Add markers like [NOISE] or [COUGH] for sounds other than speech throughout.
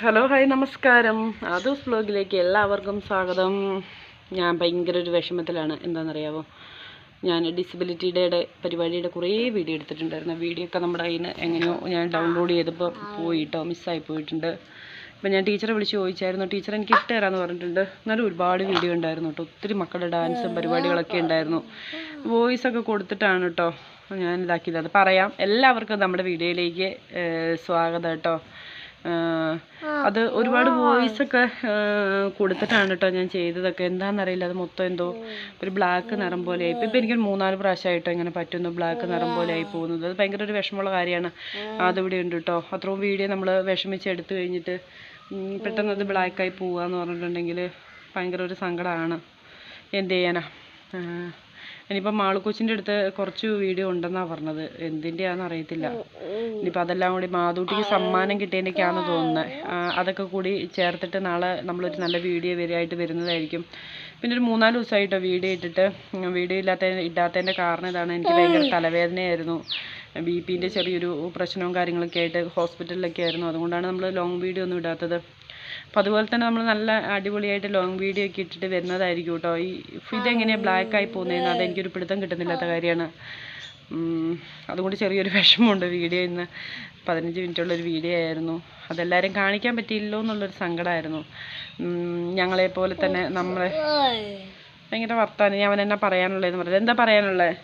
Hello hi നമസ്കാരം. ആദൂസ് ബ്ലോഗിലേക്ക് എല്ലാവർക്കും സ്വാഗതം. ഞാൻ ഭയങ്കര ഒരു വിഷമത്തിലാണ്. എന്താണെന്നറിയാമോ ഞാൻ ഡിസബിലിറ്റി ഡേയുടെ പരിപാടിയുടെ കുറേ വീഡിയോ എടുത്തിട്ടുണ്ടായിരുന്നു. വീഡിയോ ഒക്കെ നമ്മുടെ നിന്ന് എങ്ങനെയോ ഞാൻ ഡൗൺലോഡ് ചെയ്തപ്പോൾ പോയിട്ടോ മിസ്സായി പോയിട്ടുണ്ട്. ഇപ്പം ഞാൻ ടീച്ചറെ വിളിച്ച് ചോദിച്ചായിരുന്നു ടീച്ചർ എനിക്ക് ഇട്ടുതരാമെന്ന് പറഞ്ഞിട്ടുണ്ട്. എന്നാലും ഒരുപാട് വീഡിയോ ഉണ്ടായിരുന്നു കേട്ടോ ഒത്തിരി മക്കളുടെ ഡാൻസും പരിപാടികളൊക്കെ ഉണ്ടായിരുന്നു. വോയിസ് ഒക്കെ കൊടുത്തിട്ടാണ് കേട്ടോ ഞാൻ ഇതാക്കിയത്. അത് പറയാം. എല്ലാവർക്കും നമ്മുടെ വീഡിയോയിലേക്ക് സ്വാഗതം കേട്ടോ അത് ഒരുപാട് വോയിസ് ഒക്കെ കൊടുത്തിട്ടാണ് കേട്ടോ ഞാൻ ചെയ്തതൊക്കെ. എന്താണെന്നറിയില്ല അത് മൊത്തം എന്തോ ഒരു ബ്ലാക്ക് നിറം പോലെ ആയി. ഇപ്പം എനിക്ക് മൂന്നാൽ പ്രാവശ്യമായിട്ടോ ഇങ്ങനെ പറ്റുന്നു ബ്ലാക്ക് നിറം പോലെ ആയി പോകുന്നത്. അത് ഭയങ്കര ഒരു വിഷമമുള്ള കാര്യമാണ്. അതിവിടെ ഉണ്ട് കേട്ടോ അത്രയും വീഡിയോ നമ്മൾ വിഷമിച്ച് എടുത്തു കഴിഞ്ഞിട്ട് പെട്ടെന്ന് അത് ബ്ലാക്കായി എന്ന് പറഞ്ഞിട്ടുണ്ടെങ്കിൽ ഭയങ്കര ഒരു സങ്കടമാണ് എന്ത് ചെയ്യാനാ? ഇനിയിപ്പം മാളുക്കൊച്ചിന്റെ അടുത്ത് കുറച്ച് വീഡിയോ ഉണ്ടെന്നാണ് പറഞ്ഞത്. എന്തിന്റെയാണെന്ന് അറിയത്തില്ല. ഇനിയിപ്പോൾ അതെല്ലാം കൂടി മാതൂട്ടിക്ക് സമ്മാനം കിട്ടിയതിന്റെയൊക്കെയാണെന്ന് തോന്നുന്നത് അതൊക്കെ കൂടി ചേർത്തിട്ട് നാളെ നമ്മളൊരു നല്ല വീഡിയോ വരെയായിട്ട് വരുന്നതായിരിക്കും. പിന്നെ ഒരു മൂന്നാൽ ദിവസമായിട്ടോ വീഡിയോ ഇട്ടിട്ട്. വീഡിയോ ഇല്ലാത്ത ഇടാത്തതിന്റെ കാരണം ഇതാണ്. എനിക്ക് ഭയങ്കര തലവേദനയായിരുന്നു. ബി പിന്റെ ചെറിയൊരു പ്രശ്നവും കാര്യങ്ങളൊക്കെ ആയിട്ട് ഹോസ്പിറ്റലിലൊക്കെ ആയിരുന്നു. അതുകൊണ്ടാണ് നമ്മൾ ലോങ് വീഡിയോ ഒന്നും ഇടാത്തത്. അപ്പോൾ അതുപോലെ തന്നെ നമ്മൾ നല്ല അടിപൊളിയായിട്ട് ലോങ് വീഡിയോ ഒക്കെ ഇട്ടിട്ട് വരുന്നതായിരിക്കും കേട്ടോ. ഈ ഇതെങ്ങനെയാണ് ബ്ലാക്ക് ആയി പോകുന്നതെന്ന് അതെനിക്കൊരു പിടുത്തം കിട്ടുന്നില്ലാത്ത കാര്യമാണ്. അതുകൊണ്ട് ചെറിയൊരു വിഷമമുണ്ട് വീഡിയോ ഇന്ന്. പതിനഞ്ച് മിനിറ്റുള്ളൊരു വീഡിയോ ആയിരുന്നു. അതെല്ലാവരും കാണിക്കാൻ പറ്റിയില്ലോ എന്നുള്ളൊരു സങ്കടമായിരുന്നു ഞങ്ങളെ ഞങ്ങളെപ്പോലെ തന്നെ നമ്മളെ ഭയങ്കര വർത്താനം. ഞാൻ അവൻ എന്നാ പറയാനുള്ളതെന്ന് പറഞ്ഞത്? എന്താ പറയാനുള്ളത്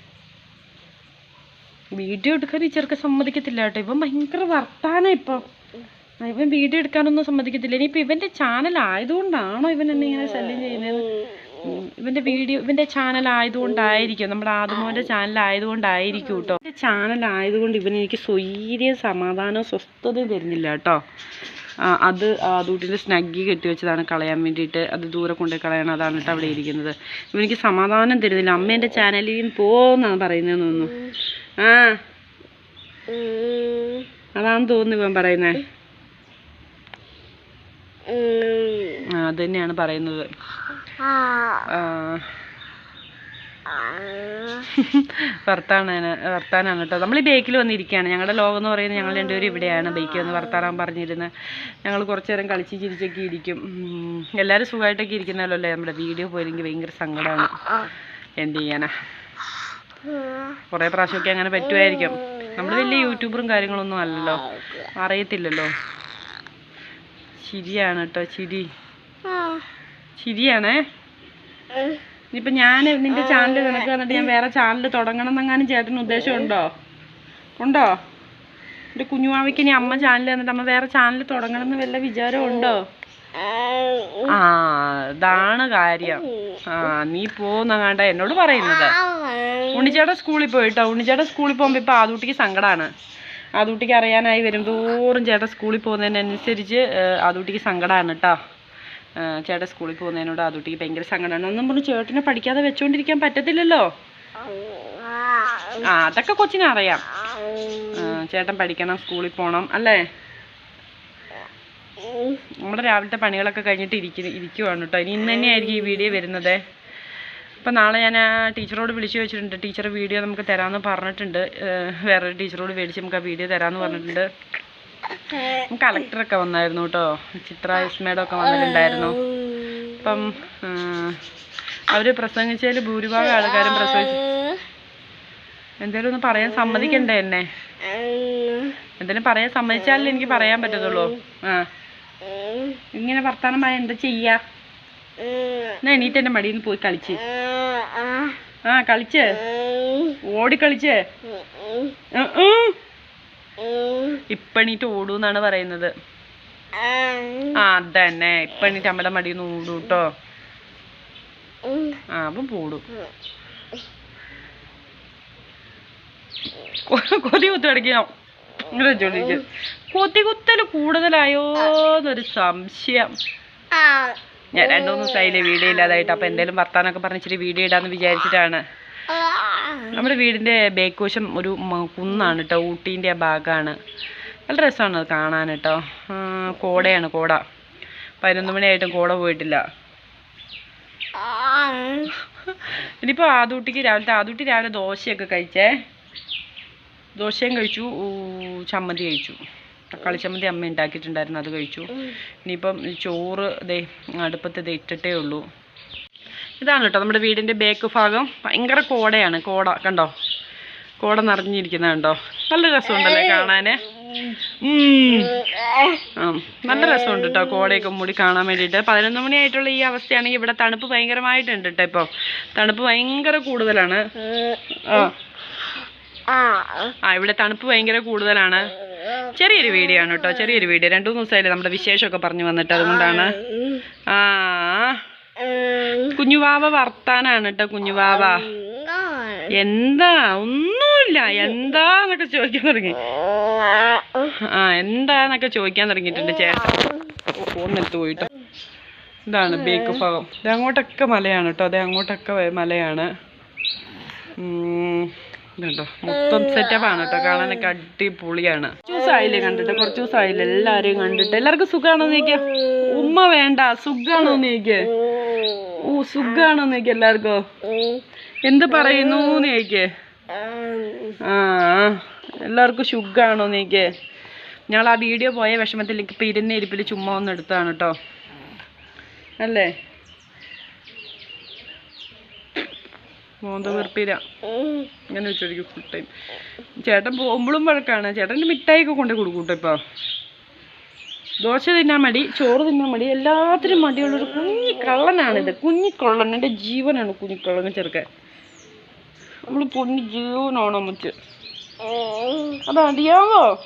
വീഡിയോ എടുക്കാൻ ഈ ചെറുക്കൻ സമ്മതിക്കത്തില്ല കേട്ടോ. ഇവൻ ഭയങ്കര വർത്താനം ഇപ്പം. ഇവൻ വീഡിയോ എടുക്കാനൊന്നും സമ്മതിക്കത്തില്ല. ഇനിയിപ്പോൾ ഇവന്റെ ചാനൽ ആയതുകൊണ്ടാണോ ഇവൻ എന്നെ ഇങ്ങനെ ശല്യം ചെയ്യുന്നത്? ഇവന്റെ ഇവന്റെ വീഡിയോ ഇവന്റെ ചാനൽ ആയതുകൊണ്ടായിരിക്കും. നമ്മുടെ ആദമോന്റെ ചാനൽ ആയതുകൊണ്ടായിരിക്കും കേട്ടോ. എന്റെ ചാനൽ ആയതുകൊണ്ട് ഇവൻ എനിക്ക് സ്വൈര്യം സമാധാനവും സ്വസ്ഥതയും തരുന്നില്ല കേട്ടോ. ആ, അത് അതൂട്ടിന്റെ സ്നഗ്ഗി കെട്ടി വെച്ചതാണ് കളയാൻ വേണ്ടിയിട്ട്. അത് ദൂരെ കൊണ്ടുപോയി കളയണം. അതാണ് കേട്ടോ അവിടെ ഇരിക്കുന്നത്. ഇവനിക്ക് സമാധാനം തരുന്നില്ല. അമ്മ എന്റെ ചാനലിൽ നിന്ന് പോന്നാണ് പറയുന്നതെന്ന് തോന്നുന്നു. ആ. അതാണ് തോന്നുന്നു ഇവൻ പറയുന്നത് ആ അത് തന്നെയാണ് പറയുന്നത്. [LAUGHS] വർത്താനാണ് വർത്താനാണ് കേട്ടോ. നമ്മൾ ഈ ബേക്കിൽ വന്നിരിക്കുകയാണ് ഞങ്ങളുടെ ലോകം എന്ന് പറയുന്നത് ഞങ്ങൾ രണ്ടുപേരും ഇവിടെയാണ്. ബേക്കിൽ വന്ന് വർത്താനം പറഞ്ഞിരുന്ന്. ഞങ്ങൾ കുറച്ച് നേരം കളിച്ച് ചിരിച്ചൊക്കെ ഇരിക്കും. എല്ലാവരും സുഖമായിട്ടൊക്കെ ഇരിക്കുന്നല്ലോ അല്ലേ നമ്മുടെ വീഡിയോ പോയില്ലെങ്കിൽ ഭയങ്കര സങ്കടമാണ് എന്ത് ചെയ്യാനാ? കുറേ പ്രാവശ്യമൊക്കെ അങ്ങനെ പറ്റുമായിരിക്കും. നമ്മൾ വലിയ യൂട്യൂബറും കാര്യങ്ങളൊന്നും അല്ലല്ലോ. അറിയത്തില്ലല്ലോ. ചിരിയാണ് കേട്ടോ ചിരി. ചിരിയാണേ. ഇനിയിപ്പോൾ ഞാൻ നിന്റെ ചാനൽ നിനക്ക് വന്നിട്ട് ഞാൻ വേറെ ചാനൽ തുടങ്ങണം എന്നെങ്ങാനും ചേട്ടന് ഉദ്ദേശമുണ്ടോ ഉണ്ടോ? എന്റെ കുഞ്ഞുമാവിക്ക് ഇനി അമ്മ ചാനൽ തന്നിട്ട് അമ്മ വേറെ ചാനൽ തുടങ്ങണം എന്ന് വല്ല വിചാരം ഉണ്ടോ? ആ ഇതാണ് കാര്യം. ആ നീ പോന്നങ്ങാണ്ട എന്നോട് പറയുന്നത്. ഉണ്ണിച്ചേട്ടൻ സ്കൂളിൽ പോയിട്ടോ? ഉണ്ണിച്ചേട്ടൻ സ്കൂളിൽ പോകുമ്പോൾ ഇപ്പോൾ ആദൂട്ടിക്ക് സങ്കടമാണ് ആദൂട്ടിക്ക് അറിയാനായി വരും തോറും ചേട്ടൻ സ്കൂളിൽ പോകുന്നതിനനുസരിച്ച് ആദൂട്ടിക്ക് സങ്കടമാണ് കേട്ടോ ചേട്ടൻ സ്കൂളിൽ പോകുന്നതിനോട് ആദൂട്ടിക്ക് ഭയങ്കര സങ്കടമാണ്. ഒന്നും പറഞ്ഞു ചേട്ടനെ പഠിക്കാതെ വെച്ചോണ്ടിരിക്കാൻ പറ്റത്തില്ലല്ലോ? ആ അതൊക്കെ കൊച്ചിനെ അറിയാം. ചേട്ടൻ പഠിക്കണം സ്കൂളിൽ പോകണം അല്ലേ? നമ്മുടെ രാവിലത്തെ പണികളൊക്കെ കഴിഞ്ഞിട്ട് ഇരിക്കുന്നു ഇരിക്കുവാണ് കേട്ടോ ഇനി ഇന്ന് തന്നെയായിരിക്കും ഈ വീഡിയോ വരുന്നത്. അപ്പം നാളെ ഞാൻ ആ ടീച്ചറോട് വിളിച്ചു വെച്ചിട്ടുണ്ട്. ടീച്ചർ വീഡിയോ നമുക്ക് തരാമെന്ന് പറഞ്ഞിട്ടുണ്ട്. വേറൊരു ടീച്ചറോട് മേടിച്ച് നമുക്ക് ആ വീഡിയോ തരാമെന്ന് പറഞ്ഞിട്ടുണ്ട്. കളക്ടറൊക്കെ വന്നായിരുന്നു കേട്ടോ ചിത്ര ഇസ്മയുടെ ഒക്കെ വന്നിട്ടുണ്ടായിരുന്നു. അപ്പം അവർ പ്രസംഗിച്ചതിൽ ഭൂരിഭാഗം ആൾക്കാരും പ്രസംഗിച്ചു എന്തേലും ഒന്ന് പറയാൻ സമ്മതിക്കണ്ടേ എന്നെ? എന്തേലും പറയാൻ സമ്മതിച്ചാലേ എനിക്ക് പറയാൻ പറ്റത്തുള്ളൂ. ആ. ഇങ്ങനെ വർത്താനം പറയാൻ എന്താ ചെയ്യാ? എന്നാ എണീറ്റ് മടിയിൽ നിന്ന് പോയി കളിച്ച്. ആ കളിച്ച്. ഓടി കളിച്ച് ഓടൂ എന്നാണ് ഓടൂന്നാണ് പറയുന്നത് ആ അതന്നെ. ഇപ്പണീറ്റ് അമ്മയുടെ മടിയിൽ നിന്ന് ഓടൂ കേട്ടോ ആ അപ്പം പോടും. കൊതി കുത്തി ഇങ്ങനെ വെച്ചോണ്ടിരിക്കും. കൊതി കുത്തൽ കൂടുതലായോ എന്നൊരു സംശയം. ഞാൻ രണ്ടു മൂന്ന് ദിവസമായില്ലേ വീഡിയോ ഇല്ലാതായിട്ട്. അപ്പൊ എന്തേലും വർത്താനൊക്കെ പറഞ്ഞിച്ചിട്ട് വീഡിയോ ഇടാന്ന് വിചാരിച്ചിട്ടാണ്. നമ്മുടെ വീടിന്റെ ബേക്കോശം ഒരു കുന്നാണ് കേട്ടോ ഊട്ടീന്റെ ആ ഭാഗമാണ് നല്ല രസമാണ് അത് കാണാൻ കേട്ടോ കോടയാണ് കോട. പതിനൊന്ന് മണിയായിട്ടും കോട പോയിട്ടില്ല. ഇനിയിപ്പോൾ ആദൂട്ടിക്ക് രാവിലത്തെ ആദൂട്ടി രാവിലെ ദോശയൊക്കെ കഴിച്ചേ. ദോശയും കഴിച്ചു ചമ്മന്തി കഴിച്ചു. തക്കാളി ചമ്മന്തി അമ്മ ഉണ്ടാക്കിയിട്ടുണ്ടായിരുന്നു അത് കഴിച്ചു. ഇനിയിപ്പം ചോറ് ദേ അടുപ്പത്ത് ദേ ഇട്ടിട്ടേ ഉള്ളൂ. ഇതാണ് കേട്ടോ നമ്മുടെ വീടിന്റെ ബേക്ക് ഭാഗം. ഭയങ്കര കോടയാണ്. കോട കണ്ടോ? കോട നിറഞ്ഞിരിക്കുന്ന കണ്ടോ? നല്ല രസമുണ്ടല്ലേ കാണാന്? നല്ല രസമുണ്ട് കേട്ടോ കോടയൊക്കെ മൂടി കാണാൻ വേണ്ടിയിട്ട്. പതിനൊന്ന് മണിയായിട്ടുള്ള ഈ അവസ്ഥയാണെങ്കിൽ ഇവിടെ തണുപ്പ് ഭയങ്കരമായിട്ടുണ്ട് കേട്ടോ ഇപ്പോൾ തണുപ്പ് ഭയങ്കര കൂടുതലാണ്. ആ. ആ. ഇവിടെ തണുപ്പ് ഭയങ്കര കൂടുതലാണ്. ചെറിയൊരു വീഡിയോ ആണ് കേട്ടോ. ചെറിയൊരു വീഡിയോ. രണ്ടു മൂന്ന് ദിവസമായില്ലേ നമ്മുടെ വിശേഷമൊക്കെ പറഞ്ഞു വന്നിട്ട്. അതുകൊണ്ടാണ്. ആ. കുഞ്ഞുവാവ വർത്താനാണ് കേട്ടോ കുഞ്ഞുവാവ. എന്താ? ഒന്നുമില്ല. എന്താ എന്താന്നൊക്കെ ചോദിക്കാൻ തുടങ്ങി. ആ എന്താന്നൊക്കെ ചോദിക്കാൻ തുടങ്ങിയിട്ടുണ്ട് ചേട്ടൻ. ഫോണിനെടുത്ത് പോയിട്ട്. ഇതാണ് ബേക്ക് ഭാഗം ഇത് അങ്ങോട്ടൊക്കെ മലയാണ് കേട്ടോ അതെ അങ്ങോട്ടൊക്കെ മലയാണ്. ഇതുണ്ടോ? മൊത്തം സെറ്റപ്പാണ് കേട്ടോ കാണാനൊക്കെ അടിപൊളിയാണ്. കുറച്ച് ദിവസമായില്ലേ കണ്ടിട്ട്? കുറച്ച് ദിവസമായില്ലേ എല്ലാവരെയും കണ്ടിട്ട്. എല്ലാവർക്കും സുഖാണോ നീക്കിയ ഉമ്മ വേണ്ട. സുഖാണോ നീക്ക് ഓ സുഖാണോ നീക്ക് എല്ലാവർക്കും. എന്ത് പറയുന്നു നീക്ക് ആ എല്ലാവർക്കും സുഖാണോ നീക്ക് ഞങ്ങൾ ആ വീഡിയോ പോയ വിഷമത്തിൽ ഇപ്പം ഇരുന്ന ഇരിപ്പിൽ ചുമ്മാ ഒന്ന് എടുത്താണ് കേട്ടോ. അല്ലേ? മോന്ത വെറുപ്പില്ല ഇങ്ങനെ വെച്ചോടിക്കും ഫുൾ ടൈം ചേട്ടൻ പോകുമ്പോഴും വഴക്കാണ്. ചേട്ടന്റെ മിഠായിയൊക്കെ കൊണ്ടുപോയി കൊടുക്കൂട്ടോ ഇപ്പോൾ ദോശ തിന്നാൻ മടി ചോറ് തിന്നാൻ മടി എല്ലാത്തിനും മടിയുള്ളൊരു കുഞ്ഞി കള്ളനാണിത്. കുഞ്ഞിക്കള്ളൻ എന്റെ ജീവനാണ് കുഞ്ഞിക്കള്ളൻ ചെറുക്കൻ. നമ്മൾ പൊന്നി ജീവനാണ് അമ്മച്ച്. അത് അടിയാവോ?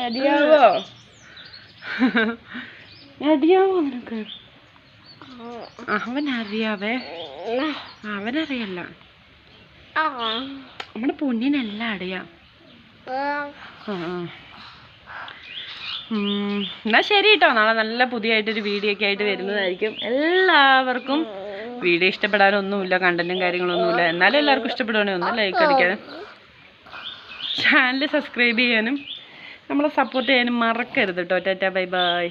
അടിയാവോ? അടിയാവോ നിനക്ക്? അവനറിയാവേ. അവനറിയല്ല. നമ്മുടെ പൊന്നിനെല്ലാം അറിയാം ആ. എന്നാ ശരി കേട്ടോ നാളെ നല്ല പുതിയതായിട്ടൊരു വീഡിയോ ഒക്കെ ആയിട്ട് വരുന്നതായിരിക്കും. എല്ലാവർക്കും വീഡിയോ ഇഷ്ടപ്പെടാനൊന്നുമില്ല കണ്ടന്റും കാര്യങ്ങളൊന്നുമില്ല. എന്നാലും എല്ലാവർക്കും ഇഷ്ടപ്പെടുവാണെങ്കിൽ ഒന്ന് ലൈക്ക് അടിക്കാനും ചാനൽ സബ്സ്ക്രൈബ് ചെയ്യാനും നമ്മളെ സപ്പോർട്ട് ചെയ്യാനും മറക്കരുത് കേട്ടോ ടാറ്റാ ബൈ ബൈ